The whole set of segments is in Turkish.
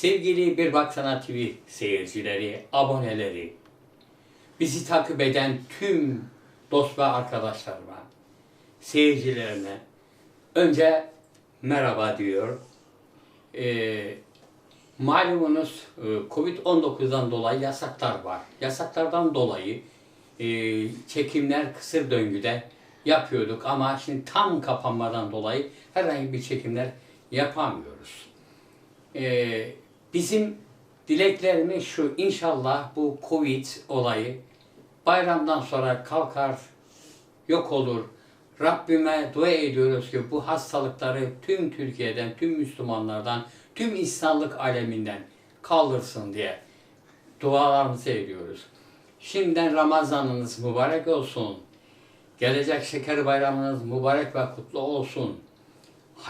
Sevgili Bir Baksana TV seyircileri, aboneleri, bizi takip eden tüm dost ve arkadaşlarıma, seyircilerine önce merhaba diyor. Ee, malumunuz e, Covid-19'dan dolayı yasaklar var. Yasaklardan dolayı e, çekimler kısır döngüde yapıyorduk ama şimdi tam kapanmadan dolayı herhangi bir çekimler yapamıyoruz. Ee, bizim dileklerimiz şu inşallah bu Covid olayı bayramdan sonra kalkar, yok olur. Rabbime dua ediyoruz ki bu hastalıkları tüm Türkiye'den, tüm Müslümanlardan, tüm insanlık aleminden kaldırsın diye dualarımızı ediyoruz. Şimdiden Ramazanınız mübarek olsun. Gelecek şeker bayramınız mübarek ve kutlu olsun.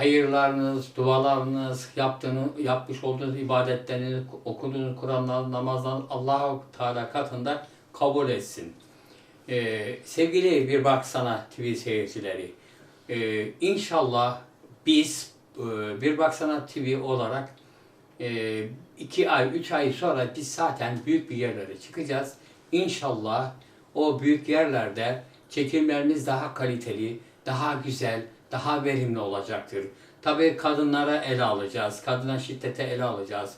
Hayırlarınız, dualarınız, yaptığınız, yapmış olduğunuz ibadetleriniz, okuduğunuz Kur'an'lar, namazlar Allah-u Teala katında kabul etsin. Ee, sevgili Bir Baksana TV seyircileri, e, inşallah biz e, Bir Baksana TV olarak e, iki ay, üç ay sonra biz zaten büyük bir yerlere çıkacağız. İnşallah o büyük yerlerde çekimlerimiz daha kaliteli, daha güzel, daha verimli olacaktır. Tabii kadınlara ele alacağız, kadına şiddete ele alacağız.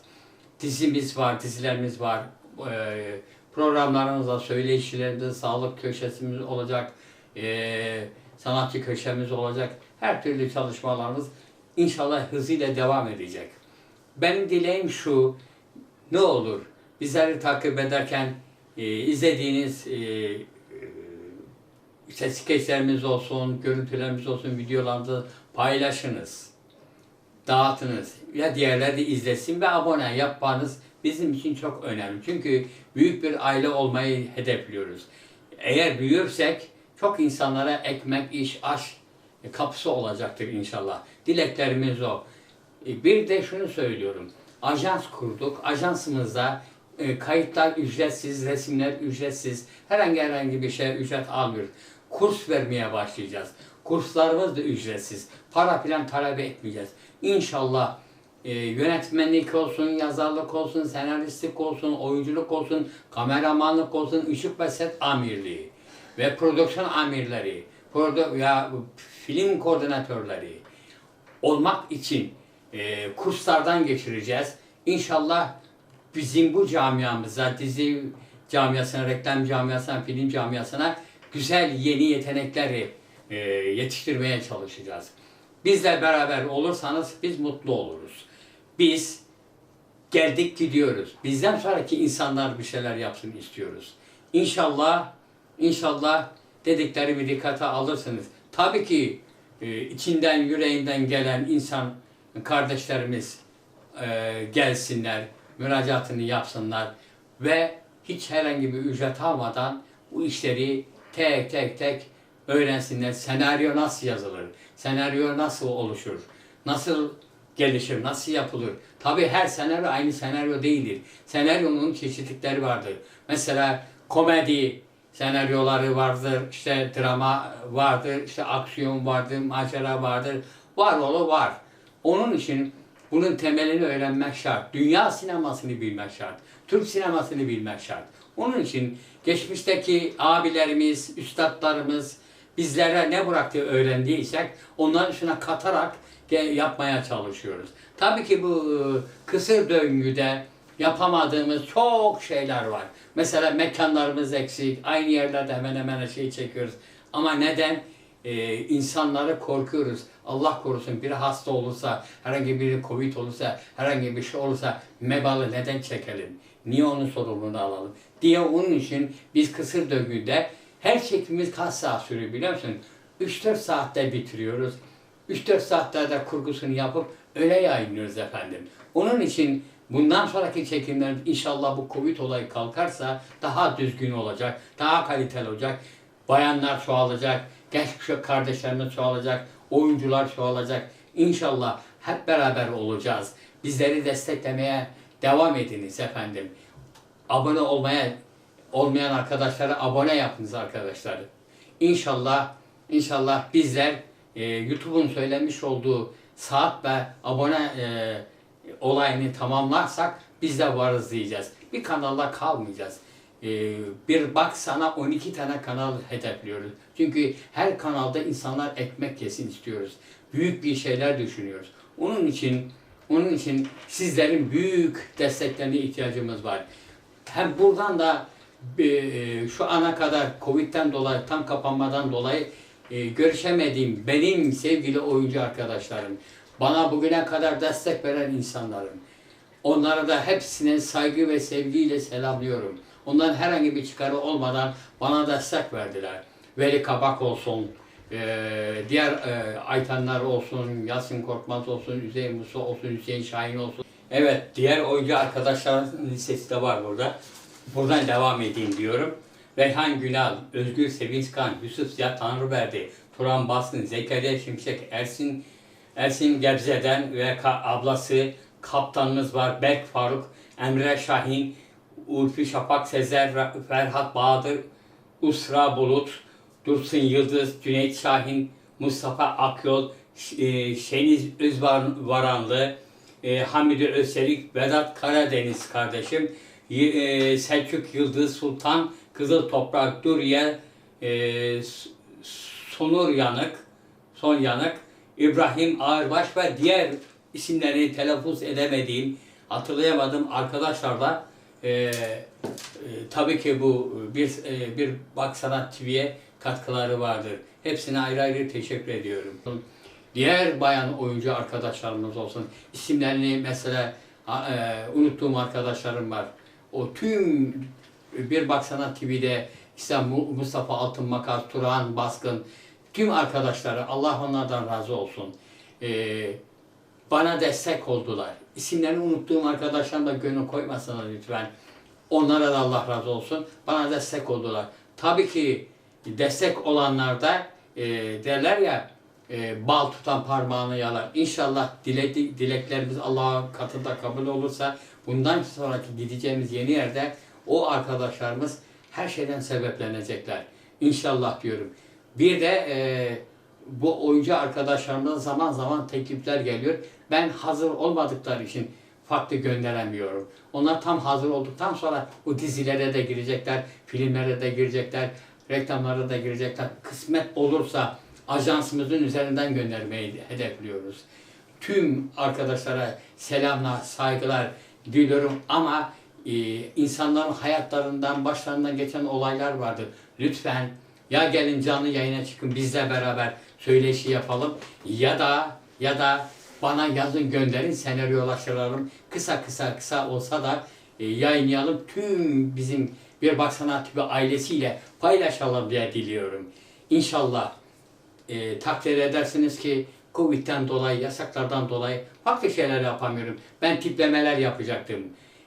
Dizimiz var, dizilerimiz var. Ee, programlarımız var, söyleşilerinde sağlık köşesimiz olacak, ee, sanatçı köşemiz olacak. Her türlü çalışmalarımız inşallah hızıyla devam edecek. Benim dileğim şu, ne olur bizleri takip ederken e, izlediğiniz e, e, işte skeçlerimiz olsun, görüntülerimiz olsun, videolarımızı paylaşınız, dağıtınız ya diğerleri de izlesin ve abone yapmanız bizim için çok önemli. Çünkü büyük bir aile olmayı hedefliyoruz. Eğer büyürsek çok insanlara ekmek, iş, aş kapısı olacaktır inşallah. Dileklerimiz o. E, Bir de şunu söylüyorum. Ajans kurduk. Ajansımızda e, kayıtlar ücretsiz, resimler ücretsiz. Herhangi herhangi bir şey ücret almıyoruz. Kurs vermeye başlayacağız. Kurslarımız da ücretsiz. Para plan talep etmeyeceğiz. İnşallah e, yönetmenlik olsun, yazarlık olsun, senaristlik olsun, oyunculuk olsun, kameramanlık olsun, ışık ve set amirliği ve prodüksiyon amirleri, produ ya film koordinatörleri olmak için e, kurslardan geçireceğiz. İnşallah bizim bu camiamıza, dizi camiasına, reklam camiasına, film camiasına güzel yeni yetenekleri e, yetiştirmeye çalışacağız. Bizle beraber olursanız biz mutlu oluruz. Biz geldik gidiyoruz. Bizden sonraki insanlar bir şeyler yapsın istiyoruz. İnşallah, inşallah dediklerimi dikkate alırsınız. Tabii ki e, içinden, yüreğinden gelen insan kardeşlerimiz e, gelsinler, müracaatını yapsınlar ve hiç herhangi bir ücret almadan bu işleri tek tek tek öğrensinler. Senaryo nasıl yazılır? Senaryo nasıl oluşur? Nasıl gelişir? Nasıl yapılır? Tabii her senaryo aynı senaryo değildir. Senaryonun çeşitlikleri vardır. Mesela komedi senaryoları vardır, işte drama vardır, işte aksiyon vardır, macera vardır. Var oğlu var. Onun için bunun temelini öğrenmek şart. Dünya sinemasını bilmek şart. Türk sinemasını bilmek şart. Onun için geçmişteki abilerimiz, üstadlarımız bizlere ne bıraktı öğrendiysek onların üstüne katarak yapmaya çalışıyoruz. Tabii ki bu e, kısır döngüde yapamadığımız çok şeyler var. Mesela mekanlarımız eksik, aynı yerlerde hemen hemen şeyi çekiyoruz. Ama neden? Ee, insanları korkuyoruz. Allah korusun biri hasta olursa, herhangi biri Covid olursa, herhangi bir şey olursa mebalı neden çekelim? Niye onun sorumluluğunu alalım? Diye onun için biz kısır döngüde her çekimimiz kaç saat sürüyor biliyor musun? 3-4 saatte bitiriyoruz. 3-4 saatte de kurgusunu yapıp öyle yayınlıyoruz efendim. Onun için bundan sonraki çekimler inşallah bu Covid olayı kalkarsa daha düzgün olacak, daha kaliteli olacak. Bayanlar çoğalacak, genç kuşak kardeşlerimiz çoğalacak, oyuncular çoğalacak. İnşallah hep beraber olacağız. Bizleri desteklemeye devam ediniz efendim. Abone olmaya olmayan arkadaşlara abone yapınız arkadaşlar. İnşallah inşallah bizler e, YouTube'un söylemiş olduğu saat ve abone e, olayını tamamlarsak biz de varız diyeceğiz. Bir kanalla kalmayacağız. Ee, bir bak sana 12 tane kanal hedefliyoruz. Çünkü her kanalda insanlar ekmek yesin istiyoruz. Büyük bir şeyler düşünüyoruz. Onun için onun için sizlerin büyük desteklerine ihtiyacımız var. Hem buradan da e, şu ana kadar Covid'den dolayı, tam kapanmadan dolayı e, görüşemediğim benim sevgili oyuncu arkadaşlarım, bana bugüne kadar destek veren insanlarım, onlara da hepsine saygı ve sevgiyle selamlıyorum. Onların herhangi bir çıkarı olmadan bana destek verdiler. Veli Kabak olsun, e, diğer e, Aytanlar olsun, Yasin Korkmaz olsun, Hüseyin Musa olsun, Hüseyin Şahin olsun. Evet, diğer oyuncu arkadaşların listesi de var burada. Buradan devam edeyim diyorum. Reyhan Günal, Özgür Sevinçkan, Yusuf Ziya Tanrıverdi, Turan Basın, Zekeriya Şimşek, Ersin Ersin Gebze'den ve ablası kaptanımız var. Berk Faruk, Emre Şahin, Ulfi Şafak Sezer, Ferhat Bahadır, Usra Bulut, Dursun Yıldız, Cüneyt Şahin, Mustafa Akyol, e, Şeniz Özvaranlı, e, Hamidi Özçelik, Vedat Karadeniz kardeşim, e, Selçuk Yıldız Sultan, Kızıl Toprak Duriye, Sonur Yanık, Son Yanık, İbrahim Ağırbaş ve diğer isimleri telaffuz edemediğim, hatırlayamadığım arkadaşlarla e, e, tabii ki bu bir e, bir Bak Sanat TV'ye katkıları vardır. Hepsine ayrı ayrı teşekkür ediyorum. Diğer bayan oyuncu arkadaşlarımız olsun. İsimlerini mesela e, unuttuğum arkadaşlarım var. O tüm bir Bak Sanat TV'de işte Mu- Mustafa Altın Makas, Turan Baskın, tüm arkadaşları Allah onlardan razı olsun. Ee, bana destek oldular. İsimlerini unuttuğum arkadaşlarım da gönül koymasınlar lütfen. Onlara da Allah razı olsun. Bana destek oldular. Tabii ki destek olanlar da e, derler ya e, bal tutan parmağını yalar. İnşallah dile, dileklerimiz Allah'ın katında kabul olursa bundan sonraki gideceğimiz yeni yerde o arkadaşlarımız her şeyden sebeplenecekler. İnşallah diyorum. Bir de e, bu oyuncu arkadaşlarımdan zaman zaman teklifler geliyor. Ben hazır olmadıkları için farklı gönderemiyorum. Onlar tam hazır olduktan sonra bu dizilere de girecekler, filmlere de girecekler, reklamlara da girecekler. Kısmet olursa ajansımızın üzerinden göndermeyi hedefliyoruz. Tüm arkadaşlara selamlar, saygılar diliyorum ama e, insanların hayatlarından, başlarından geçen olaylar vardır. Lütfen ya gelin canlı yayına çıkın bizle beraber söyleşi yapalım ya da ya da bana yazın gönderin senaryolaştıralım. Kısa kısa kısa olsa da e, yayınlayalım. Tüm bizim bir baksana tipi ailesiyle paylaşalım diye diliyorum. İnşallah e, takdir edersiniz ki Covid'den dolayı, yasaklardan dolayı farklı şeyler yapamıyorum. Ben tiplemeler yapacaktım.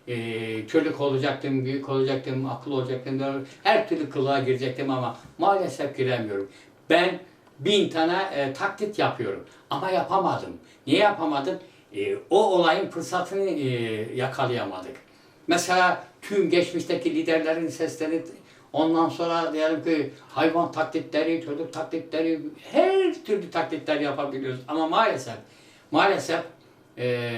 E, çocuk olacaktım, büyük olacaktım, akıl olacaktım. Her türlü kılığa girecektim ama maalesef giremiyorum. Ben bin tane e, taklit yapıyorum ama yapamadım. Niye yapamadım? E, o olayın fırsatını e, yakalayamadık. Mesela tüm geçmişteki liderlerin sesleri ondan sonra diyelim ki hayvan taklitleri, çocuk taklitleri her türlü taklitler yapabiliyoruz. Ama maalesef maalesef e,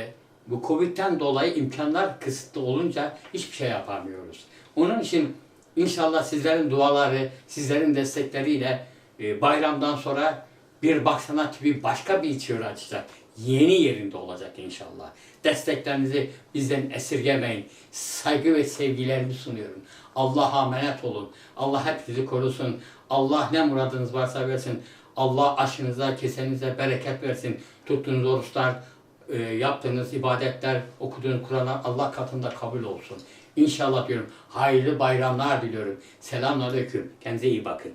bu Covid'den dolayı imkanlar kısıtlı olunca hiçbir şey yapamıyoruz. Onun için inşallah sizlerin duaları, sizlerin destekleriyle e, bayramdan sonra bir baksana TV başka bir içeri açacak. Yeni yerinde olacak inşallah. Desteklerinizi bizden esirgemeyin. Saygı ve sevgilerimi sunuyorum. Allah'a emanet olun. Allah hepinizi korusun. Allah ne muradınız varsa versin. Allah aşınıza, kesenize bereket versin. Tuttuğunuz oruçlar, e, yaptığınız ibadetler, okuduğunuz Kur'anlar Allah katında kabul olsun. İnşallah diyorum. Hayırlı bayramlar diliyorum. Selamünaleyküm. Kendinize iyi bakın.